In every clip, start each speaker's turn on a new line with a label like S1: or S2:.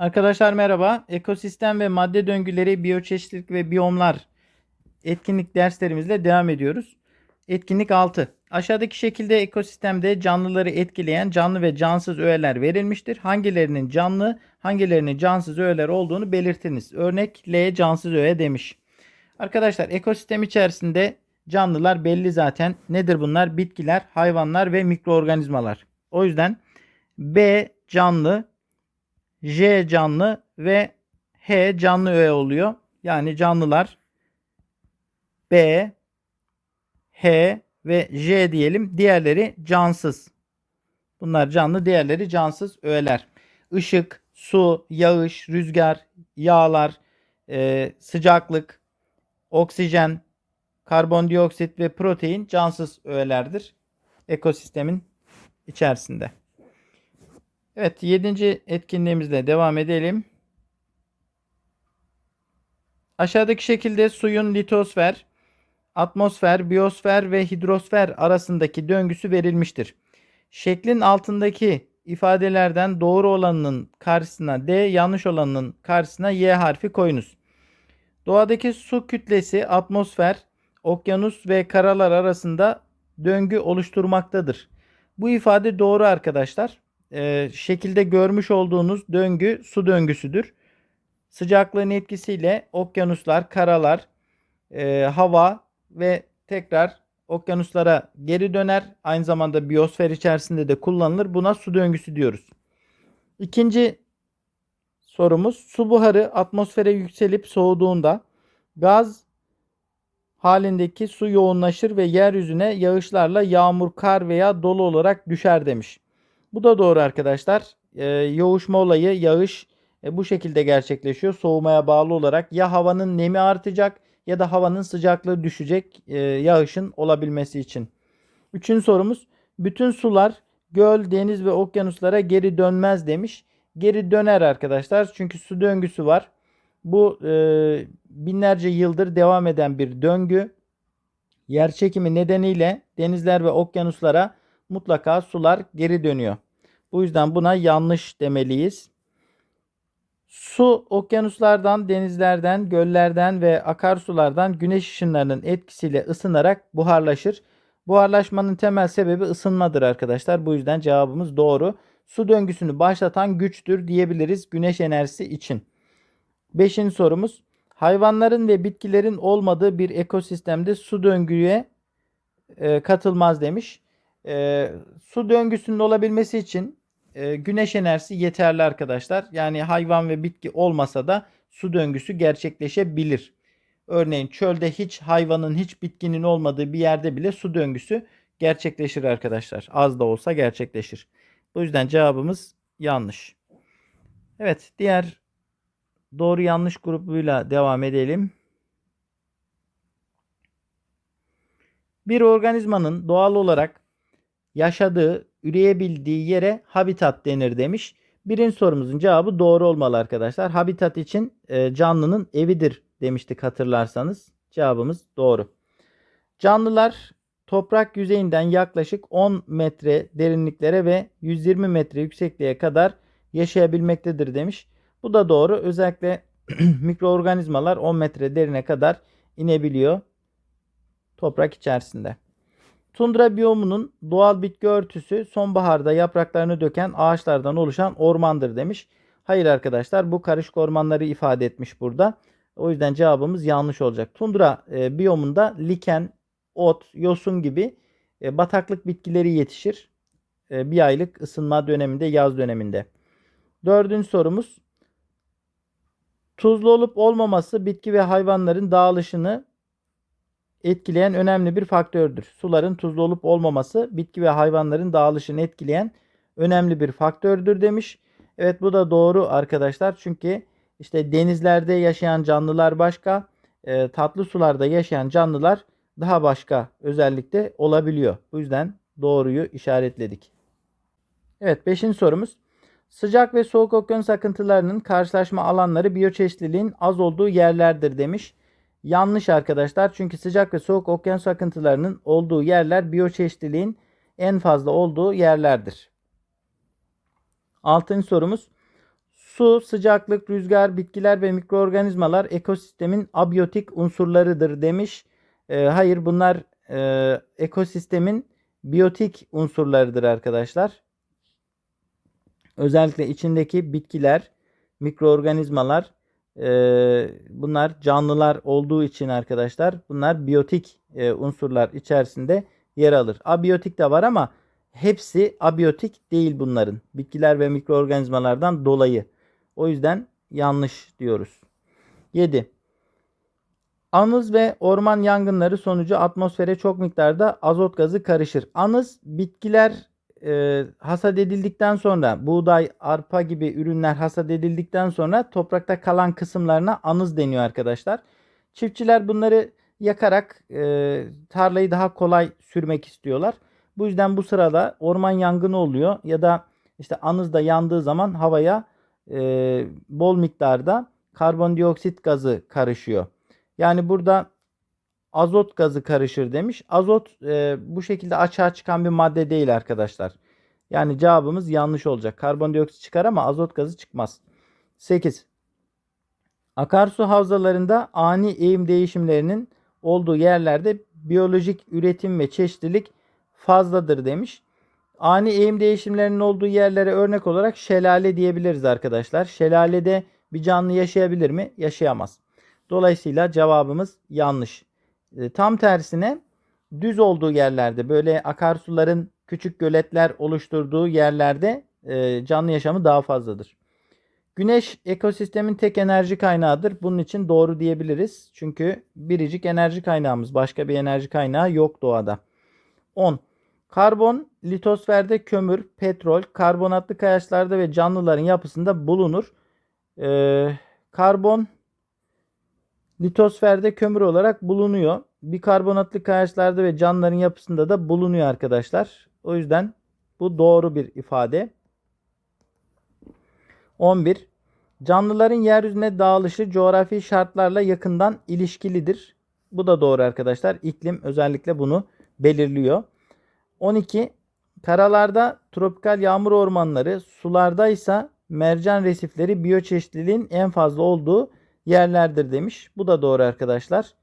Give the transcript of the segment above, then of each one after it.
S1: Arkadaşlar merhaba. Ekosistem ve madde döngüleri, biyoçeşitlilik ve biyomlar etkinlik derslerimizle devam ediyoruz. Etkinlik 6. Aşağıdaki şekilde ekosistemde canlıları etkileyen canlı ve cansız öğeler verilmiştir. Hangilerinin canlı, hangilerinin cansız öğeler olduğunu belirtiniz. Örnek L cansız öğe demiş. Arkadaşlar ekosistem içerisinde canlılar belli zaten. Nedir bunlar? Bitkiler, hayvanlar ve mikroorganizmalar. O yüzden B canlı, J canlı ve H canlı öğe oluyor. Yani canlılar B, H ve J diyelim. Diğerleri cansız. Bunlar canlı, diğerleri cansız öğeler. Işık, su, yağış, rüzgar, yağlar, e, sıcaklık, oksijen, karbondioksit ve protein cansız öğelerdir ekosistemin içerisinde. Evet, yedinci etkinliğimizle devam edelim. Aşağıdaki şekilde suyun litosfer, atmosfer, biyosfer ve hidrosfer arasındaki döngüsü verilmiştir. Şeklin altındaki ifadelerden doğru olanının karşısına D, yanlış olanının karşısına Y harfi koyunuz. Doğadaki su kütlesi atmosfer, okyanus ve karalar arasında döngü oluşturmaktadır. Bu ifade doğru arkadaşlar. Ee, şekilde görmüş olduğunuz döngü su döngüsüdür. Sıcaklığın etkisiyle okyanuslar, karalar, e, hava ve tekrar okyanuslara geri döner. Aynı zamanda biyosfer içerisinde de kullanılır. Buna su döngüsü diyoruz. İkinci sorumuz su buharı atmosfere yükselip soğuduğunda gaz halindeki su yoğunlaşır ve yeryüzüne yağışlarla yağmur, kar veya dolu olarak düşer demiş. Bu da doğru arkadaşlar. Ee, yoğuşma olayı, yağış e, bu şekilde gerçekleşiyor. Soğumaya bağlı olarak ya havanın nemi artacak ya da havanın sıcaklığı düşecek e, yağışın olabilmesi için. Üçüncü sorumuz. Bütün sular göl, deniz ve okyanuslara geri dönmez demiş. Geri döner arkadaşlar. Çünkü su döngüsü var. Bu e, binlerce yıldır devam eden bir döngü. Yer çekimi nedeniyle denizler ve okyanuslara mutlaka sular geri dönüyor. Bu yüzden buna yanlış demeliyiz. Su okyanuslardan, denizlerden, göllerden ve akarsulardan güneş ışınlarının etkisiyle ısınarak buharlaşır. Buharlaşmanın temel sebebi ısınmadır arkadaşlar. Bu yüzden cevabımız doğru. Su döngüsünü başlatan güçtür diyebiliriz güneş enerjisi için. Beşinci sorumuz. Hayvanların ve bitkilerin olmadığı bir ekosistemde su döngüye e, katılmaz demiş. E, su döngüsünün olabilmesi için e, güneş enerjisi yeterli arkadaşlar. Yani hayvan ve bitki olmasa da su döngüsü gerçekleşebilir. Örneğin çölde hiç hayvanın hiç bitkinin olmadığı bir yerde bile su döngüsü gerçekleşir arkadaşlar. Az da olsa gerçekleşir. Bu yüzden cevabımız yanlış. Evet diğer doğru yanlış grubuyla devam edelim. Bir organizmanın doğal olarak yaşadığı, üreyebildiği yere habitat denir demiş. Birinci sorumuzun cevabı doğru olmalı arkadaşlar. Habitat için e, canlının evidir demiştik hatırlarsanız. Cevabımız doğru. Canlılar toprak yüzeyinden yaklaşık 10 metre derinliklere ve 120 metre yüksekliğe kadar yaşayabilmektedir demiş. Bu da doğru. Özellikle mikroorganizmalar 10 metre derine kadar inebiliyor toprak içerisinde. Tundra biyomunun doğal bitki örtüsü sonbaharda yapraklarını döken ağaçlardan oluşan ormandır demiş. Hayır arkadaşlar bu karışık ormanları ifade etmiş burada. O yüzden cevabımız yanlış olacak. Tundra e, biyomunda liken, ot, yosun gibi e, bataklık bitkileri yetişir. E, bir aylık ısınma döneminde, yaz döneminde. Dördüncü sorumuz. Tuzlu olup olmaması bitki ve hayvanların dağılışını etkileyen önemli bir faktördür. Suların tuzlu olup olmaması bitki ve hayvanların dağılışını etkileyen önemli bir faktördür demiş. Evet bu da doğru arkadaşlar. Çünkü işte denizlerde yaşayan canlılar başka, e, tatlı sularda yaşayan canlılar daha başka özellikle olabiliyor. Bu yüzden doğruyu işaretledik. Evet 5. sorumuz. Sıcak ve soğuk okyanus akıntılarının karşılaşma alanları biyoçeşitliliğin az olduğu yerlerdir demiş. Yanlış arkadaşlar. Çünkü sıcak ve soğuk okyanus akıntılarının olduğu yerler biyoçeşitliliğin en fazla olduğu yerlerdir. Altıncı sorumuz. Su sıcaklık, rüzgar, bitkiler ve mikroorganizmalar ekosistemin abiyotik unsurlarıdır demiş. Ee, hayır bunlar e, ekosistemin biyotik unsurlarıdır arkadaşlar. Özellikle içindeki bitkiler, mikroorganizmalar e, bunlar canlılar olduğu için arkadaşlar bunlar biyotik e, unsurlar içerisinde yer alır. Abiyotik de var ama hepsi abiyotik değil bunların. Bitkiler ve mikroorganizmalardan dolayı. O yüzden yanlış diyoruz. 7. Anız ve orman yangınları sonucu atmosfere çok miktarda azot gazı karışır. Anız bitkiler e, hasat edildikten sonra buğday, arpa gibi ürünler hasat edildikten sonra toprakta kalan kısımlarına anız deniyor arkadaşlar. Çiftçiler bunları yakarak e, tarlayı daha kolay sürmek istiyorlar. Bu yüzden bu sırada orman yangını oluyor ya da işte anız da yandığı zaman havaya e, bol miktarda karbondioksit gazı karışıyor. Yani burada azot gazı karışır demiş. Azot e, bu şekilde açığa çıkan bir madde değil arkadaşlar. Yani cevabımız yanlış olacak. Karbondioksit çıkar ama azot gazı çıkmaz. 8. Akarsu havzalarında ani eğim değişimlerinin olduğu yerlerde biyolojik üretim ve çeşitlilik fazladır demiş. Ani eğim değişimlerinin olduğu yerlere örnek olarak şelale diyebiliriz arkadaşlar. Şelalede bir canlı yaşayabilir mi? Yaşayamaz. Dolayısıyla cevabımız yanlış. E, tam tersine düz olduğu yerlerde böyle akarsuların küçük göletler oluşturduğu yerlerde e, canlı yaşamı daha fazladır. Güneş ekosistemin tek enerji kaynağıdır. Bunun için doğru diyebiliriz. Çünkü biricik enerji kaynağımız. Başka bir enerji kaynağı yok doğada. 10. Karbon litosferde kömür, petrol, karbonatlı kayaçlarda ve canlıların yapısında bulunur. Ee, karbon litosferde kömür olarak bulunuyor. Bikarbonatlı kayaçlarda ve canlıların yapısında da bulunuyor arkadaşlar. O yüzden bu doğru bir ifade. 11. Canlıların yeryüzüne dağılışı coğrafi şartlarla yakından ilişkilidir. Bu da doğru arkadaşlar. İklim özellikle bunu belirliyor. 12. Karalarda tropikal yağmur ormanları, sularda ise mercan resifleri biyoçeşitliliğin en fazla olduğu yerlerdir demiş. Bu da doğru arkadaşlar.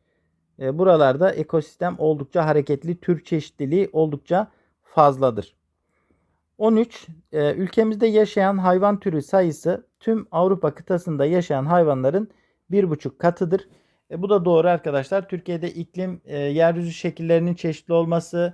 S1: E, buralarda ekosistem oldukça hareketli, tür çeşitliliği oldukça fazladır. 13. E, ülkemizde yaşayan hayvan türü sayısı tüm Avrupa kıtasında yaşayan hayvanların 1,5 katıdır. E, bu da doğru arkadaşlar. Türkiye'de iklim, e, yeryüzü şekillerinin çeşitli olması,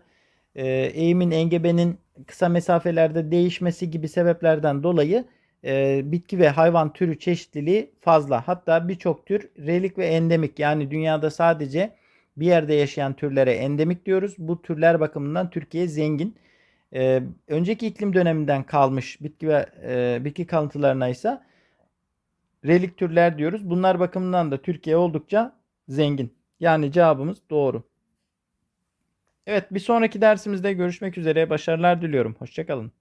S1: e, eğimin, engebenin kısa mesafelerde değişmesi gibi sebeplerden dolayı e, bitki ve hayvan türü çeşitliliği fazla. Hatta birçok tür relik ve endemik yani dünyada sadece bir yerde yaşayan türlere endemik diyoruz. Bu türler bakımından Türkiye zengin. E, önceki iklim döneminden kalmış bitki ve e, bitki kalıntılarına ise relik türler diyoruz. Bunlar bakımından da Türkiye oldukça zengin. Yani cevabımız doğru. Evet bir sonraki dersimizde görüşmek üzere. Başarılar diliyorum. Hoşçakalın.